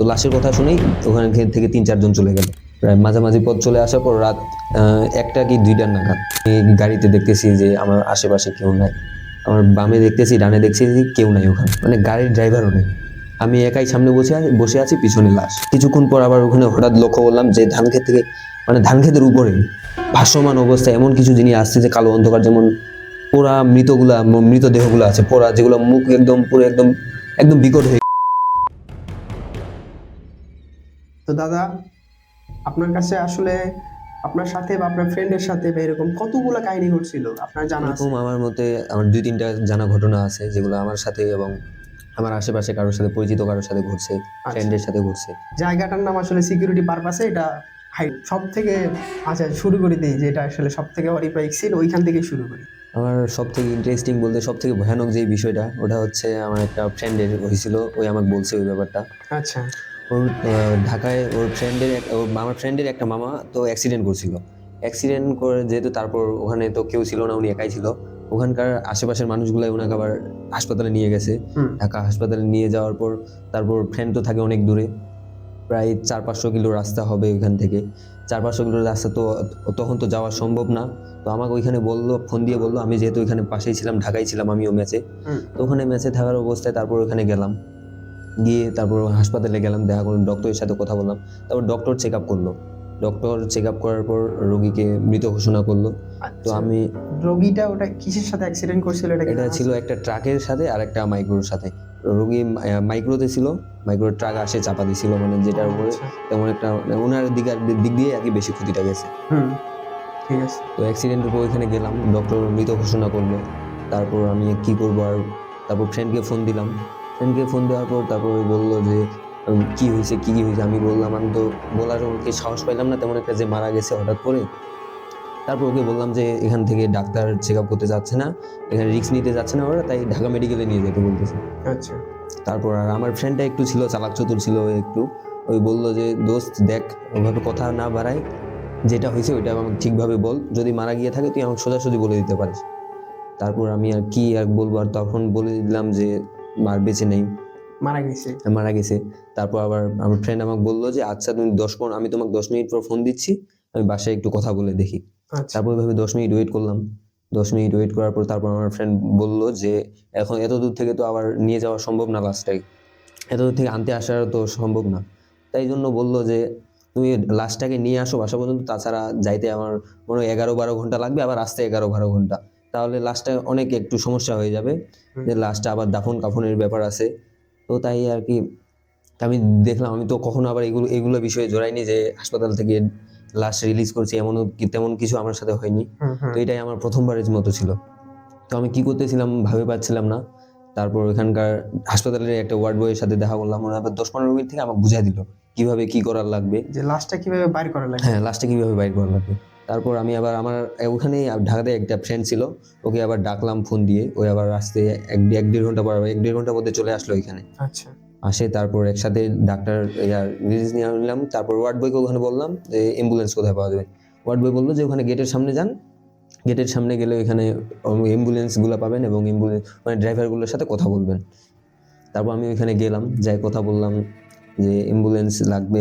তো লাশের কথা শুনেই ওখানে থেকে তিন, চারজন চলে গেল। প্রায় মাঝামাঝি পথ চলে আসার পর রাত একটা কি দুইটার নাগাদ। গাড়িতে দেখতেছি যে আমার আশেপাশে কেউ নাই। আমার বামে দেখতেছি, ডানে দেখছি কেউ নাই ওখানে। মানে গাড়ির ড্রাইভারও নেই। আমি একাই সামনে বসে আছি বসে আছি, পিছনে লাশ। কিছুক্ষণ পর আবার ওখানে হঠাৎ লক্ষ্য করলাম যে ধান ক্ষেত থেকে মানে ধান ক্ষেতের উপরে ভাসমান অবস্থায় এমন কিছু জিনিস আসছে যে কালো অন্ধকার, যেমন পোড়া মৃতগুলা মৃতদেহগুলো আছে। পোড়া যেগুলো মুখ একদম পুরো একদম একদম বিকট হয়ে তো দাদা আপনার কাছে আসলে আপনার সাথে বা আপনার ফ্রেন্ডের সাথে বা এরকম কতগুলো কাহিনী ঘটছিল? আপনার জানা আছে? আমার মতে আমার দুই তিনটা জানা ঘটনা আছে যেগুলো আমার সাথে এবং আমার আশেপাশে কারোর সাথে পরিচিত কারোর সাথে ঘটছে ফ্রেন্ডের সাথে ঘটছে। জায়গাটার নাম আসলে সিকিউরিটি পারপাসে এটা হাই সব থেকে আচ্ছা শুরু করে দিই যে এটা আসলে সব থেকে হরিপ্রাইক সিন ওইখান থেকে শুরু করি। আমার সব থেকে ইন্টারেস্টিং বলতে সব থেকে ভয়ানক যে বিষয়টা ওটা হচ্ছে আমার একটা ফ্রেন্ডের হয়েছিল ওই আমাকে বলছে ওই ব্যাপারটা। আচ্ছা। ওর ঢাকায় ওর ফ্রেন্ডের ওর আমার ফ্রেন্ডের একটা মামা তো অ্যাক্সিডেন্ট করছিল। অ্যাক্সিডেন্ট করে যেহেতু তারপর ওখানে তো কেউ ছিল না উনি একাই ছিল। ওখানকার আশেপাশের মানুষগুলো ওনাকে আবার হাসপাতালে নিয়ে গেছে। ঢাকা হাসপাতালে নিয়ে যাওয়ার পর তারপর ফ্রেন্ড তো থাকে অনেক দূরে। প্রায় চার পাঁচশো কিলো রাস্তা হবে ওইখান থেকে। চার পাঁচশো কিলো রাস্তা তো তখন তো যাওয়া সম্ভব না। তো আমাকে ওইখানে বলল ফোন দিয়ে বলল আমি যেহেতু ওইখানে পাশেই ছিলাম ঢাকায় ছিলাম আমিও ম্যাচে তো ওখানে ম্যাচে থাকার অবস্থায় তারপর ওখানে গেলাম। গিয়ে তারপর হাসপাতালে গেলাম দেখা করলাম ডক্টরের সাথে কথা বললাম। তারপর ডক্টর চেক আপ করল। ডক্টর চেক আপ করার পর রোগীকে মৃত ঘোষণা করল। তো আচ্ছা। আমি রোগীটা ওটা কিসের সাথে অ্যাক্সিডেন্ট করছিল এটা এটা ছিল একটা ট্রাকের সাথে আর একটা মাইক্রোর সাথে। রোগী মাইক্রোতে ছিল মাইক্রো ট্রাক আসে চাপা দিছিল মানে যেটার উপরে আচ্ছা। তেমন একটা মানে ওনার দিক দিক দিয়ে আর কি বেশি ক্ষতিটা গেছে। হুম ঠিক আছে। তো অ্যাক্সিডেন্টের পর ওইখানে গেলাম ডক্টর মৃত ঘোষণা করল। তারপর আমি কি করব আর তারপর ফ্রেন্ডকে ফোন দিলাম। ফ্রেন্ডকে ফোন দেওয়ার পর তারপর ও বলল যে কি হয়েছে? কি কি হয়েছে? আমি বললাম আমি তো বলার ওকে সাহস পাইলাম না তেমন একটা যে মারা গেছে হঠাৎ করে। তারপর ওকে বললাম যে এখান থেকে ডাক্তার চেক আপ করতে যাচ্ছে না এখানে রিস্ক নিতে যাচ্ছে না ওরা তাই ঢাকা মেডিকেলে নিয়ে যেতে বলতেছে। আচ্ছা। তারপর আর আমার ফ্রেন্ডটা একটু ছিল চালাক চতুর ছিল একটু। ওই বলল যে দোস্ত দেখ ওভাবে কথা না বাড়ায় যেটা হয়েছে ওইটা আমাকে ঠিকভাবে বল। যদি মারা গিয়ে থাকে তুই আমাকে সোজাসুজি বলে দিতে পারিস। তারপর আমি আর কি আর বলব আর তখন বলে দিলাম যে মার বেঁচে নেই। মারা গেছে। মারা গেছে। তারপর আবার আমার ফ্রেন্ড আমাকে বলল যে আচ্ছা তুমি দশ পনেরো আমি তোমাকে দশ মিনিট পর ফোন দিচ্ছি আমি বাসায় একটু কথা বলে দেখি। আচ্ছা। তারপর ভাবে দশ মিনিট ওয়েট করলাম। দশ মিনিট ওয়েট করার পর তারপর আমার ফ্রেন্ড বলল যে এখন এত দূর থেকে তো আবার নিয়ে যাওয়া সম্ভব না লাস্টটাই এত দূর থেকে আনতে আসা তো সম্ভব না। তাই জন্য বলল যে তুমি লাস্টটাকে নিয়ে আসো বাসা পর্যন্ত। তাছাড়া যাইতে আমার মনে হয় এগারো বারো ঘণ্টা লাগবে। আবার আসতে এগারো বারো ঘণ্টা। তাহলে লাস্টে অনেক একটু সমস্যা হয়ে যাবে। যে লাস্টে আবার দাফন কাফনের ব্যাপার আছে। তো তাই আর কি আমি দেখলাম আমি তো কখনো আবার এগুলো এগুলো বিষয়ে জড়াইনি যে হাসপাতাল থেকে লাশ রিলিজ করছি এমনও কি তেমন কিছু আমার সাথে হয়নি। তো এটাই আমার প্রথমবারের মতো ছিল। তো আমি কি করতেছিলাম ভাবে পাচ্ছিলাম না। তারপর ওখানকার হাসপাতালের একটা ওয়ার্ড বয়ের সাথে দেখা করলাম। ওরা আবার দশ পনেরো মিনিট থেকে আমাকে বুঝাই দিল কীভাবে কি করার লাগবে। যে লাস্টটা কীভাবে বাইর করা লাগে হ্যাঁ লাস্টে কীভাবে বাইর করা লাগবে। তারপর আমি আবার আমার ওখানেই ঢাকাতে একটা ফ্রেন্ড ছিল ওকে আবার ডাকলাম ফোন দিয়ে ওই আবার আসতে এক এক দেড় ঘণ্টা পর এক দেড় ঘণ্টার মধ্যে চলে আসলো এখানে আচ্ছা। আসে তারপর একসাথে ডাক্তার ইয়ার রিলিজ নিয়ে নিলাম তারপর ওয়ার্ড বয়কে ওখানে বললাম যে অ্যাম্বুলেন্স কোথায় পাওয়া যাবে? ওয়ার্ড বয় বলল যে ওখানে গেটের সামনে যান। গেটের সামনে গেলে ওখানে অ্যাম্বুলেন্সগুলো পাবেন এবং অ্যাম্বুলেন্স মানে ড্রাইভারগুলোর সাথে কথা বলবেন। তারপর আমি ওইখানে গেলাম যাই কথা বললাম যে অ্যাম্বুলেন্স লাগবে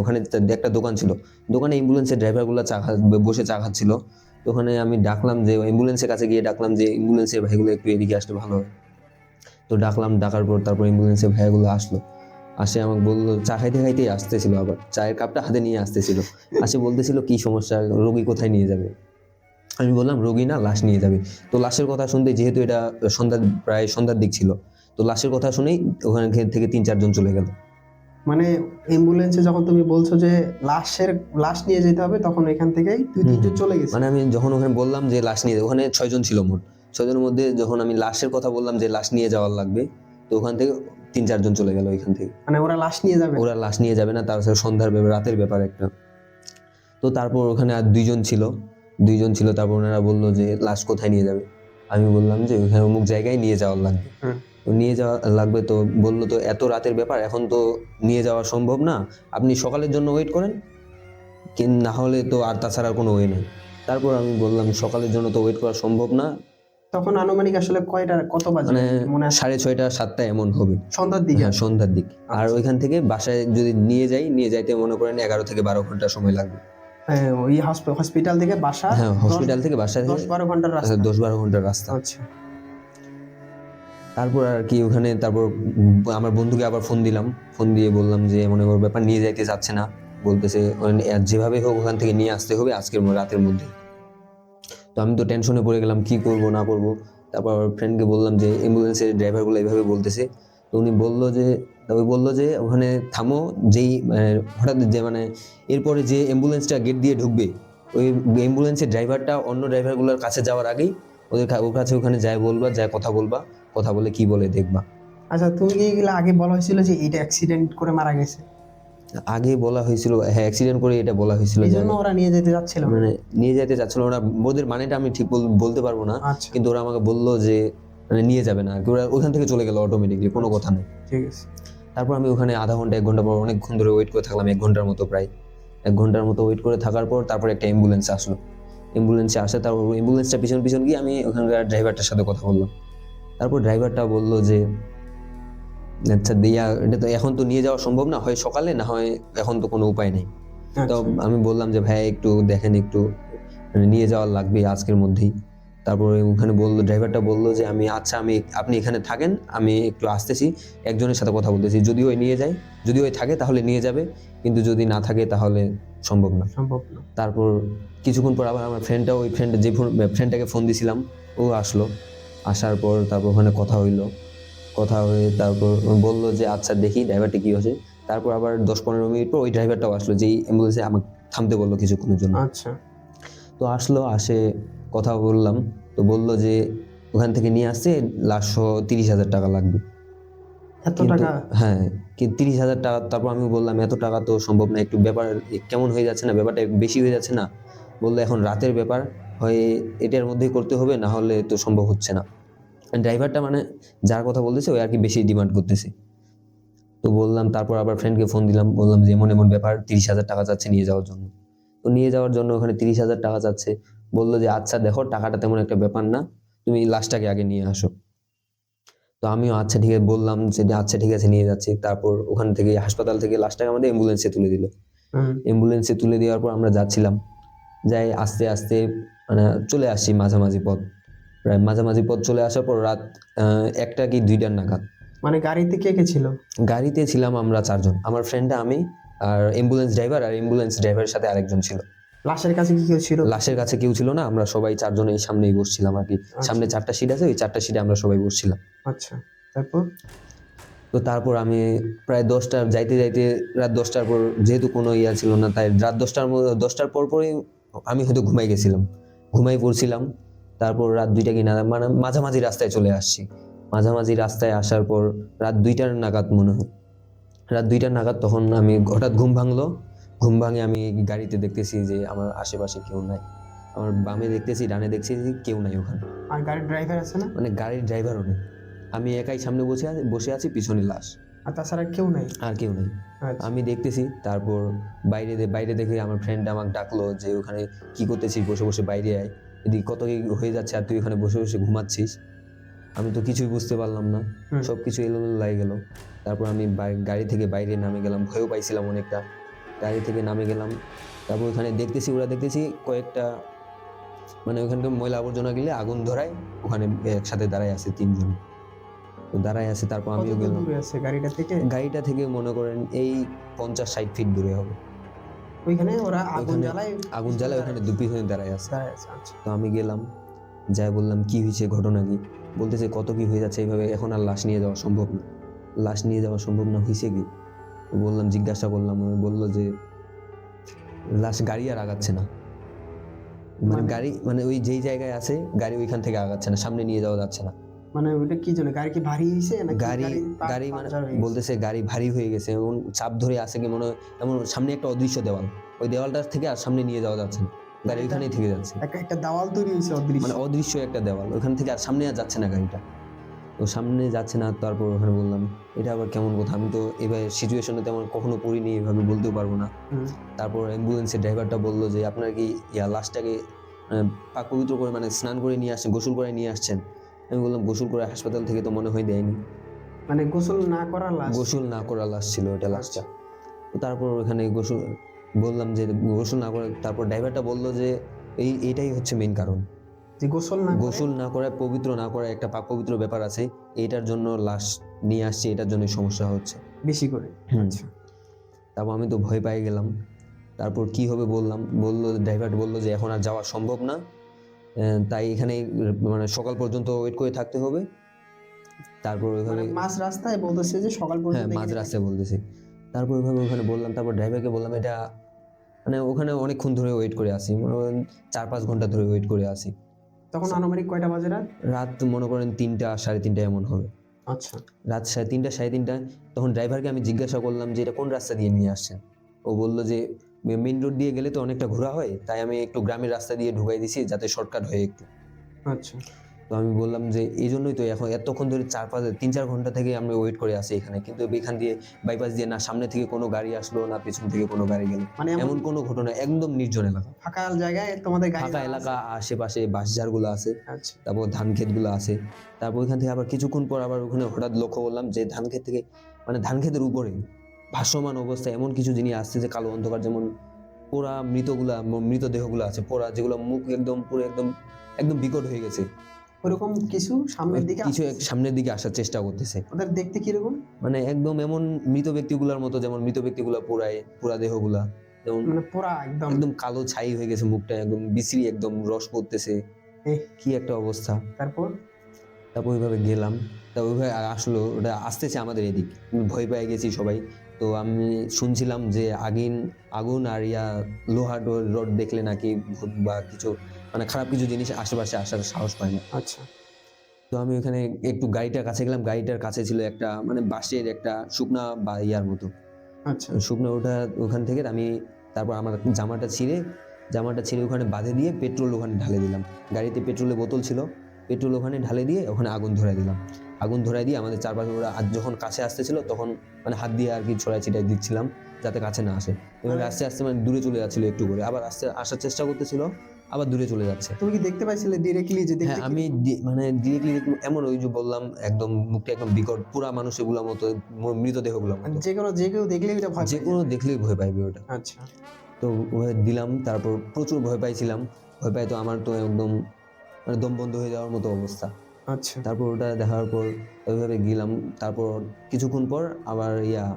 ওখানে একটা দোকান ছিল। দোকানে অ্যাম্বুলেন্সের ড্রাইভারগুলো চা বসে চা খাচ্ছিল। তো ওখানে আমি ডাকলাম যে অ্যাম্বুলেন্সের কাছে গিয়ে ডাকলাম যে অ্যাম্বুলেন্সের ভাইগুলো একটু এদিকে আসলে ভালো হয়। তো ডাকলাম, ডাকার পর তারপর অ্যাম্বুলেন্সের ভাইয়াগুলো আসলো। আসে আমাকে বলল, চা খাইতে খাইতেই আসতেছিল আবার। চায়ের কাপটা হাতে নিয়ে আসতেছিল। আসে বলতেছিল, কি সমস্যা? রোগী কোথায় নিয়ে যাবে? আমি বললাম, রোগী না, লাশ নিয়ে যাবে। তো লাশের কথা শুনতে যেহেতু এটা সন্ধ্যা, প্রায় সন্ধ্যার দিক ছিল, তো লাশের কথা শুনেই ওখানে থেকে তিন চারজন চলে গেল। মানে অ্যাম্বুলেন্সে যখন তুমি বলছো যে লাশের লাশ নিয়ে যেতে হবে তখন এখান থেকেই দুই তিনজন চলে গেছে। মানে আমি যখন ওখানে বললাম যে লাশ নিয়ে ওখানে ছয়জন ছিল মোট। ছয়জনের মধ্যে যখন আমি লাশের কথা বললাম যে লাশ নিয়ে যাওয়ার লাগবে তো ওখান থেকে তিন চারজন চলে গেল ওইখান থেকে। মানে ওরা লাশ নিয়ে যাবে? ওরা লাশ নিয়ে যাবে না তার সাথে সন্ধ্যার ব্যাপার রাতের ব্যাপার একটা। তো তারপর ওখানে আর দুইজন ছিল। দুইজন ছিল তারপর ওনারা বলল যে লাশ কোথায় নিয়ে যাবে? আমি বললাম যে ওখানে অমুক জায়গায় নিয়ে যাওয়ার লাগবে। নিয়ে যাওয়া লাগবে তো বলল তো এত রাতের ব্যাপার এখন তো নিয়ে যাওয়া সম্ভব না। আপনি সকালের জন্য ওয়েট করেন। না হলে তো আর তাছাড়া আর কোনো ওয়ে নেই। তারপর আমি বললাম সকালের জন্য তো ওয়েট করা সম্ভব না। তখন আনুমানিক আসলে কয়টা কত বাজে? মানে মনে সাড়ে ছয়টা সাতটা এমন হবে। সন্ধ্যার দিকে? হ্যাঁ সন্ধ্যার দিক। আর আচ্ছা। ওইখান থেকে বাসায় যদি নিয়ে যাই নিয়ে যাইতে মনে করেন এগারো থেকে বারো ঘণ্টা সময় লাগবে। হ্যাঁ, ওই হসপিটাল থেকে বাসা হ্যাঁ হসপিটাল থেকে বাসায় দশ বারো ঘণ্টার রাস্তা। দশ বারো ঘণ্টার রাস্তা। আচ্ছা। তারপর আর কি ওখানে তারপর আমার বন্ধুকে আবার ফোন দিলাম। ফোন দিয়ে বললাম যে মনে করো ব্যাপার নিয়ে যাইতে চাচ্ছে না। বলতেছে যেভাবে হোক ওখান থেকে নিয়ে আসতে হবে আজকের রাতের মধ্যে। তো আমি তো টেনশনে পড়ে গেলাম কি করব না করব। তারপর আমার ফ্রেন্ডকে বললাম যে অ্যাম্বুলেন্সের ড্রাইভারগুলো এইভাবে বলতেছে। তো উনি বলল যে ওই বলল যে ওখানে থামো যেই মানে, হঠাৎ যে মানে এরপরে যে অ্যাম্বুলেন্সটা গেট দিয়ে ঢুকবে ওই অ্যাম্বুলেন্সের ড্রাইভারটা অন্য ড্রাইভারগুলোর কাছে যাওয়ার আগেই ওদের ওর কাছে ওখানে যায় বলবা যায় কথা বলবা। কথা বলে কি বলে দেখবা। আচ্ছা তুমি কি এগুলো আগে বলা হয়েছিল যে এটা অ্যাক্সিডেন্ট করে মারা গেছে? আগে বলা হয়েছিল হ্যাঁ অ্যাক্সিডেন্ট করে এটা বলা হয়েছিল জন্য ওরা নিয়ে যেতে যাচ্ছিল। মানে নিয়ে যেতে চাচ্ছিল ওরা ওদের মানেটা আমি ঠিক বলতে পারব না আচ্ছা। কিন্তু ওরা আমাকে বলল যে মানে নিয়ে যাবে না ওরা ওখান থেকে চলে গেল অটোমেটিকলি কোনো কথা নেই। ঠিক আছে। তারপর আমি ওখানে আধা ঘণ্টা এক ঘণ্টা পর অনেকক্ষণ ধরে ওয়েট করে থাকলাম এক ঘণ্টার মতো প্রায়। এক ঘণ্টার মতো ওয়েট করে থাকার পর তারপর একটা অ্যাম্বুলেন্স আসলো। অ্যাম্বুলেন্সে আসে তারপর অ্যাম্বুলেন্সটা পিছন পিছন গিয়ে আমি ওখানকার ড্রাইভারটার সাথে কথা বললাম। তারপর ড্রাইভারটা বলল যে আচ্ছা দিয়া এটা তো এখন তো নিয়ে যাওয়া সম্ভব না হয় সকালে না হয় এখন তো কোনো উপায় নেই। তো আচ্ছা। আমি বললাম যে ভাই একটু দেখেন একটু মানে নিয়ে যাওয়ার লাগবে আজকের মধ্যেই। তারপরে ওখানে বলল ড্রাইভারটা বলল যে আমি আচ্ছা আমি আপনি এখানে থাকেন আমি একটু আসতেছি একজনের সাথে কথা বলতেছি। যদি ওই নিয়ে যায় যদি ওই থাকে তাহলে নিয়ে যাবে কিন্তু যদি না থাকে তাহলে সম্ভব না। সম্ভব না। তারপর কিছুক্ষণ পর আবার আমার ফ্রেন্ডটা ওই ফ্রেন্ড যে ফোন ফ্রেন্ডটাকে ফোন দিছিলাম ও আসলো। আসার পর তারপর ওখানে কথা হইল। কথা হয়ে তারপর বলল যে আচ্ছা দেখি ড্রাইভারটা কী হয়েছে তারপর আবার দশ পনেরো মিনিট পর ওই ড্রাইভারটাও আসলো যেই অ্যাম্বুলেন্সে আমাকে থামতে বলল কিছুক্ষণের জন্য। আচ্ছা। তো আসলো আসে কথা বললাম। তো বলল যে ওখান থেকে নিয়ে আসছে লাস্ট তিরিশ হাজার টাকা লাগবে। এত টাকা? হ্যাঁ কিন্তু তিরিশ হাজার টাকা তারপর আমি বললাম এত টাকা তো সম্ভব না একটু ব্যাপার কেমন হয়ে যাচ্ছে না? ব্যাপারটা বেশি হয়ে যাচ্ছে না? বলল এখন রাতের ব্যাপার। হয় এটার মধ্যেই করতে হবে না হলে তো সম্ভব হচ্ছে না। ড্রাইভারটা মানে যার কথা বলতেছে ওই আর কি বেশি ডিমান্ড করতেছে। তো বললাম তারপর আবার ফ্রেন্ডকে ফোন দিলাম বললাম যে এমন এমন ব্যাপার তিরিশ হাজার টাকা চাচ্ছে নিয়ে যাওয়ার জন্য। তো নিয়ে যাওয়ার জন্য ওখানে তিরিশ হাজার টাকা চাচ্ছে বলল যে আচ্ছা দেখো টাকাটা তেমন একটা ব্যাপার না তুমি লাশটাকে আগে নিয়ে আসো। তো আমিও আচ্ছা ঠিক আছে বললাম যে আচ্ছা ঠিক আছে নিয়ে যাচ্ছি। তারপর ওখান থেকে হাসপাতাল থেকে লাশটাকে আমাদের অ্যাম্বুলেন্সে তুলে দিল। অ্যাম্বুলেন্সে তুলে দেওয়ার পর আমরা যাচ্ছিলাম। যাই আস্তে আস্তে মানে চলে আসছি মাঝামাঝি পথ। প্রায় মাঝামাঝি পথ চলে আসার পর রাত একটা কি দুইটার নাগাদ। মানে গাড়িতে কে কে ছিল? গাড়িতে ছিলাম আমরা চারজন। আমার ফ্রেন্ডটা আমি আর অ্যাম্বুলেন্স ড্রাইভার আর অ্যাম্বুলেন্স ড্রাইভারের সাথে আরেকজন ছিল। লাশের কাছে কি কেউ ছিল? লাশের কাছে কেউ ছিল না আমরা সবাই চারজন এই সামনেই বসছিলাম আর কি। সামনে চারটা সিট আছে ওই চারটা সিটে আমরা সবাই বসছিলাম। আচ্ছা তারপর? তো তারপর আমি প্রায় দশটার যাইতে যাইতে রাত দশটার পর যেহেতু কোনো ইয়া ছিল না তাই রাত দশটার দশটার পর পরই আমি হয়তো ঘুমাই গেছিলাম। ঘুমাই পড়ছিলাম। তারপর রাত দুইটা কি না মানে মাঝামাঝি রাস্তায় চলে আসছি। মাঝামাঝি রাস্তায় আসার পর রাত দুইটার নাগাদ মনে হয়। রাত দুইটার নাগাদ তখন আমি হঠাৎ ঘুম ভাঙলো। ঘুম ভাঙে আমি গাড়িতে দেখতেছি যে আমার আশেপাশে কেউ নাই। আমার বামে দেখতেছি ডানে দেখছি যে কেউ নাই ওখানে। আর গাড়ির ড্রাইভার আছে না? মানে গাড়ির ড্রাইভারও নেই। আমি একাই সামনে বসে আছি বসে আছি পিছনে লাশ। আর তাছাড়া কেউ নাই। আর কেউ নেই। আচ্ছা। আমি দেখতেছি তারপর বাইরে বাইরে দেখে আমার ফ্রেন্ড আমাকে ডাকলো যে ওখানে কি করতেছিস? বসে বসে বাইরে আয়। এদিকে কত কি হয়ে যাচ্ছে আর তুই ওখানে বসে বসে ঘুমাচ্ছিস? আমি তো কিছুই বুঝতে পারলাম না। সব কিছু এলোমেলো লাগে গেল। তারপর আমি গাড়ি থেকে বাইরে নামে গেলাম ভয়ও পাইছিলাম অনেকটা। গাড়ি থেকে নামে গেলাম। তারপর ওখানে দেখতেছি ওরা দেখতেছি কয়েকটা মানে ওখানকার ময়লা আবর্জনা গেলে আগুন ধরায় ওখানে একসাথে দাঁড়ায় আছে তিনজন। তো দাঁড়ায় আছে তারপর আমিও গেলাম। আছে গাড়িটা থেকে? গাড়িটা থেকে মনে করেন এই পঞ্চাশ ষাট ফিট দূরে হবে। ওইখানে ওরা আগুন জ্বালায় আগুন জ্বালায় ওখানে দুপি হয়ে দাঁড়ায় আছে। আচ্ছা। তো আমি গেলাম যাই বললাম কি হয়েছে ঘটনা কি? বলতেছে কত কি হয়ে যাচ্ছে এইভাবে এখন আর লাশ নিয়ে যাওয়া সম্ভব না। লাশ নিয়ে যাওয়া সম্ভব না হয়েছে কি? বললাম জিজ্ঞাসা করলাম। আমি বলল যে লাশ গাড়ি আর আগাচ্ছে না। মানে মানে- গাড়ি মানে ওই যেই জায়গায় আছে গাড়ি ওইখান থেকে আগাচ্ছে না সামনে নিয়ে যাওয়া যাচ্ছে না। মানে ওইটা কি জন্য? গাড়ি কি ভারী হয়েছে নাকি গাড়ি গাড়ি মানে? বলতেছে গাড়ি ভারী হয়ে গেছে এমন চাপ ধরে আছে কি মনে হয় এমন সামনে একটা অদৃশ্য দেওয়াল। ওই দেওয়ালটার থেকে আর সামনে নিয়ে যাওয়া যাচ্ছে না। গাড়ি ওইখানেই থেকে যাচ্ছে। একটা একটা দেওয়াল তৈরি হয়েছে অদৃশ্য। মানে অদৃশ্য একটা দেওয়াল ওখান থেকে আর সামনে আর যাচ্ছে না গাড়িটা। তো সামনে যাচ্ছে না তারপর ওখানে বললাম এটা আবার কেমন কথা? আমি তো এবার সিচুয়েশনে তেমন কখনো পড়িনি এভাবে বলতেও পারব না। তারপর অ্যাম্বুলেন্সের ড্রাইভারটা বলল যে আপনার কি ইয়া লাশটাকে পাক পবিত্র করে মানে স্নান করে নিয়ে আসছেন গোসল করে নিয়ে আসছেন? আমি বললাম গোসল করে হাসপাতাল থেকে তো মনে হয় দেয়নি। মানে গোসল না করার লাশ গোসল না করা লাশ ছিল ওটা লাশটা তারপর ওখানে গোসল বললাম যে গোসল না করে তারপর ড্রাইভারটা বলল যে এই এইটাই হচ্ছে মেইন কারণ। যে গোসল না গোসল না করায় পবিত্র না করায় একটা পাক পবিত্র ব্যাপার আছে এটার জন্য লাশ নিয়ে আসছে এটার জন্য সমস্যা হচ্ছে। বেশি করে? আচ্ছা। তারপর আমি তো ভয় পেয়ে গেলাম। তারপর কি হবে বললাম বলল ড্রাইভার বলল যে এখন আর যাওয়া সম্ভব না। তাই এখানে মানে সকাল পর্যন্ত ওয়েট করে থাকতে হবে। তারপর ওইভাবে মানে মাঝ রাস্তায় বলতেছে যে সকাল হ্যাঁ পর্যন্ত মাঝ এখানে রাস্তায় বলতেছি। তারপর ওইভাবে ওখানে বললাম তারপর ড্রাইভারকে বললাম এটা মানে ওখানে অনেকক্ষণ ধরে ওয়েট করে আসি মনে করেন চার পাঁচ ঘণ্টা ধরে ওয়েট করে আসি তখন আনুমানিক কয়টা বাজে রাত? রাত মনে করেন তিনটা সাড়ে তিনটা এমন হবে। আচ্ছা। রাত সাড়ে তিনটা সাড়ে তিনটা তখন ড্রাইভারকে আমি জিজ্ঞাসা করলাম যে এটা কোন রাস্তা দিয়ে নিয়ে আসছেন? ও বলল যে মেইন রোড দিয়ে গেলে তো অনেকটা ঘোরা হয় তাই আমি একটু গ্রামের রাস্তা দিয়ে ঢুকাই দিছি যাতে শর্টকাট হয় একটু। আচ্ছা। তো আমি বললাম যে এই জন্যই তো এখন এতক্ষণ ধরে চার পাঁচ তিন চার ঘণ্টা থেকে আমরা ওয়েট করে আসি এখানে কিন্তু এখান দিয়ে বাইপাস দিয়ে না সামনে থেকে কোনো গাড়ি আসলো না পেছন থেকে কোনো গাড়ি গেল। মানে এমন কোনো ঘটনা একদম নির্জন এলাকা। ফাঁকা জায়গায় তোমাদের ফাঁকা এলাকা আশেপাশে বাসঝাড়গুলো আছে আছে। আচ্ছা। তারপর ধান ক্ষেতগুলো আছে তারপর ওইখান থেকে আবার কিছুক্ষণ পর আবার ওখানে হঠাৎ লক্ষ্য করলাম যে ধান ক্ষেত থেকে মানে ধান ক্ষেতের উপরে ভাসমান অবস্থায় এমন কিছু জিনিস আসছে যে কালো অন্ধকার যেমন পোড়া মৃতগুলা মৃতদেহগুলো আছে পোড়া যেগুলো মুখ একদম পুরো একদম একদম বিকট হয়ে গেছে। ওরকম কিছু সামনের দিকে কিছু এক সামনের দিকে আসার চেষ্টা করতেছে। ওদের দেখতে কীরকম? মানে একদম এমন মৃত ব্যক্তিগুলার মতো যেমন মৃত ব্যক্তিগুলা পোড়ায় পোড়া দেহগুলা যেমন মানে পুরা একদম। একদম কালো ছাই হয়ে গেছে মুখটা একদম বিশ্রী একদম রস পড়তেছে। কি একটা অবস্থা। তারপর? তারপর ওইভাবে গেলাম। তা ওইভাবে আসলো ওটা আসতেছে আমাদের এদিক। ভয় পেয়ে গেছি সবাই। তো আমি শুনছিলাম যে আগুন আগুন আর ইয়া লোহার রড দেখলে নাকি ভূত বা কিছু মানে খারাপ কিছু জিনিস আশেপাশে আসার সাহস পায় না। আচ্ছা। তো আমি ওখানে একটু গাড়িটার কাছে গেলাম গাড়িটার কাছে ছিল একটা মানে বাঁশের একটা শুকনা বা ইয়ার মতো। আচ্ছা। শুকনো ওটা ওখান থেকে আমি তারপর আমার জামাটা ছিঁড়ে জামাটা ছিঁড়ে ওখানে বাঁধে দিয়ে পেট্রোল ওখানে ঢালে দিলাম। গাড়িতে পেট্রোলের বোতল ছিল। পেট্রোল ওখানে ঢালে দিয়ে ওখানে আগুন ধরাই দিলাম। আগুন ধরাই দিয়ে আমাদের চারপাশে ওরা যখন কাছে আসতেছিল তখন মানে হাত দিয়ে আর কি ছড়াই ছিটাই দিচ্ছিলাম যাতে কাছে না আসে। এভাবে আস্তে আস্তে মানে দূরে চলে যাচ্ছিল একটু করে। আবার আস্তে আসার চেষ্টা করতেছিল আবার দূরে চলে যাচ্ছে। তুমি কি দেখতে পাইছিলে ডিরেক্টলি যে হ্যাঁ আমি মানে ডিরেক্টলি এমন ওই যে বললাম একদম মুখটা একদম বিকট পুরা মানুষগুলোর মতো ম- মৃতদেহগুলোর মতো। যে কোনো যে কেউ দেখলেই এটা ভয় যে কোনো দেখলেই ভয় পাইবে ওটা। আচ্ছা। তো দিলাম তারপর প্রচুর ভয় পাইছিলাম। ভয় পাই তো আমার তো একদম মানে দম বন্ধ হয়ে যাওয়ার মতো অবস্থা। আচ্ছা। তারপর ওটা দেখার পর ওইভাবে গেলাম। তারপর কিছুক্ষণ পর আবার ইয়া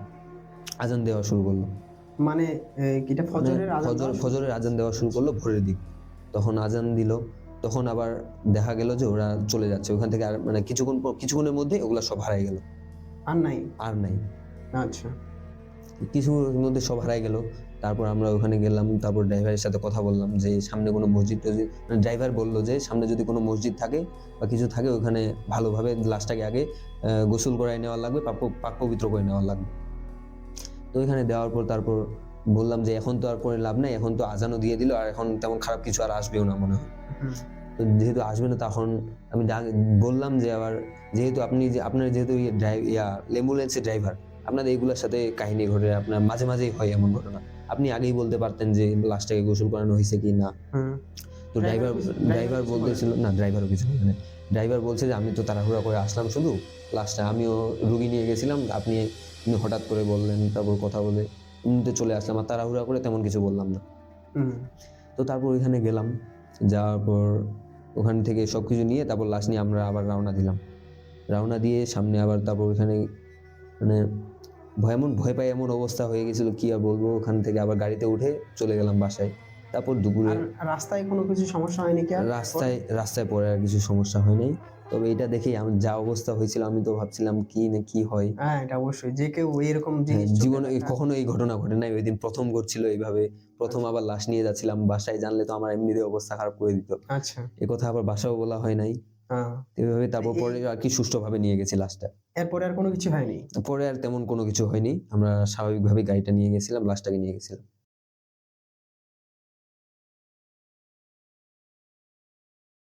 আজান দেওয়া শুরু করল। মানে এটা ফজরের আজান ফজর ফজরের আজান দেওয়া শুরু করল ভোরের দিক। তখন আজান দিল। তখন আবার দেখা গেল যে ওরা চলে যাচ্ছে। ওখান থেকে আর মানে কিছুক্ষণ পর কিছুক্ষণের মধ্যে ওগুলা সব হারাই গেল। আর নাই? আর নাই। আচ্ছা। কিছুর মধ্যে সব হারাই গেল। তারপর আমরা ওখানে গেলাম তারপর ড্রাইভারের সাথে কথা বললাম যে সামনে কোনো মসজিদ টসজিদ ড্রাইভার বলল যে সামনে যদি কোনো মসজিদ থাকে বা কিছু থাকে ওখানে ভালোভাবে লাশটাকে আগে গোসল করাই নেওয়া লাগবে পাক পাক পবিত্র করে নেওয়া লাগবে। তো ওইখানে দেওয়ার পর তারপর বললাম যে এখন তো আর করে লাভ নাই এখন তো আজানও দিয়ে দিল আর এখন তেমন খারাপ কিছু আর আসবেও না মনে হয়। তো যেহেতু আসবে না তখন আমি বললাম যে আবার যেহেতু আপনি যে আপনার যেহেতু ইয়ে ড্রাইভ ইয়া অ্যাম্বুলেন্সের ড্রাইভার আপনাদের এগুলোর সাথে কাহিনী ঘটে আপনার মাঝে মাঝেই হয় এমন ঘটনা। আপনি আগেই বলতে পারতেন যে লাশটাকে গোসল করানো হয়েছে কি না তো ড্রাইভার ড্রাইভার বলতেছিল না ড্রাইভারও কিছু বলে ড্রাইভার বলছে যে আমি তো তাড়াহুড়া করে আসলাম শুধু। লাস্টে আমিও রুগী নিয়ে গেছিলাম। আপনি হঠাৎ করে বললেন তারপর কথা বলে এমনিতে চলে আসলাম। আর তাড়াহুড়া করে তেমন কিছু বললাম না। হুম। তো তারপর ওইখানে গেলাম। যাওয়ার পর ওখান থেকে সব কিছু নিয়ে তারপর লাশ নিয়ে আমরা আবার রওনা দিলাম। রওনা দিয়ে সামনে আবার তারপর ওইখানে মানে এমন ভয় পাই এমন অবস্থা হয়ে গেছিল কি আর বলব? ওখান থেকে আবার গাড়িতে উঠে চলে গেলাম বাসায়। তারপর দুপুরে রাস্তায় কোনো কিছু সমস্যা হয়নি কি রাস্তায় রাস্তায় পরে আর কিছু সমস্যা হয় নাই তবে এটা দেখেই আমি যা অবস্থা হয়েছিল আমি তো ভাবছিলাম কি না কি হয়। হ্যাঁ এটা অবশ্যই। যে কেউ এরকম হ্যাঁ, জীবনে কখনো এই ঘটনা ঘটে নাই। ওই দিন প্রথম ঘটছিল এইভাবে। প্রথম আবার লাশ নিয়ে যাচ্ছিলাম বাসায় জানলে তো আমার এমনিতে অবস্থা খারাপ করে দিত। আচ্ছা। এ কথা আবার বাসাও বলা হয় নাই। হ্যাঁ। এভাবে তারপর পরে আর কি সুষ্ঠুভাবে নিয়ে গেছি লাশটা। এরপরে আর কোনো কিছু হয়নি? পরে আর তেমন কোনো কিছু হয়নি। আমরা স্বাভাবিকভাবে গাড়িটা নিয়ে গেছিলাম লাস্টটাকে নিয়ে গেছিলাম।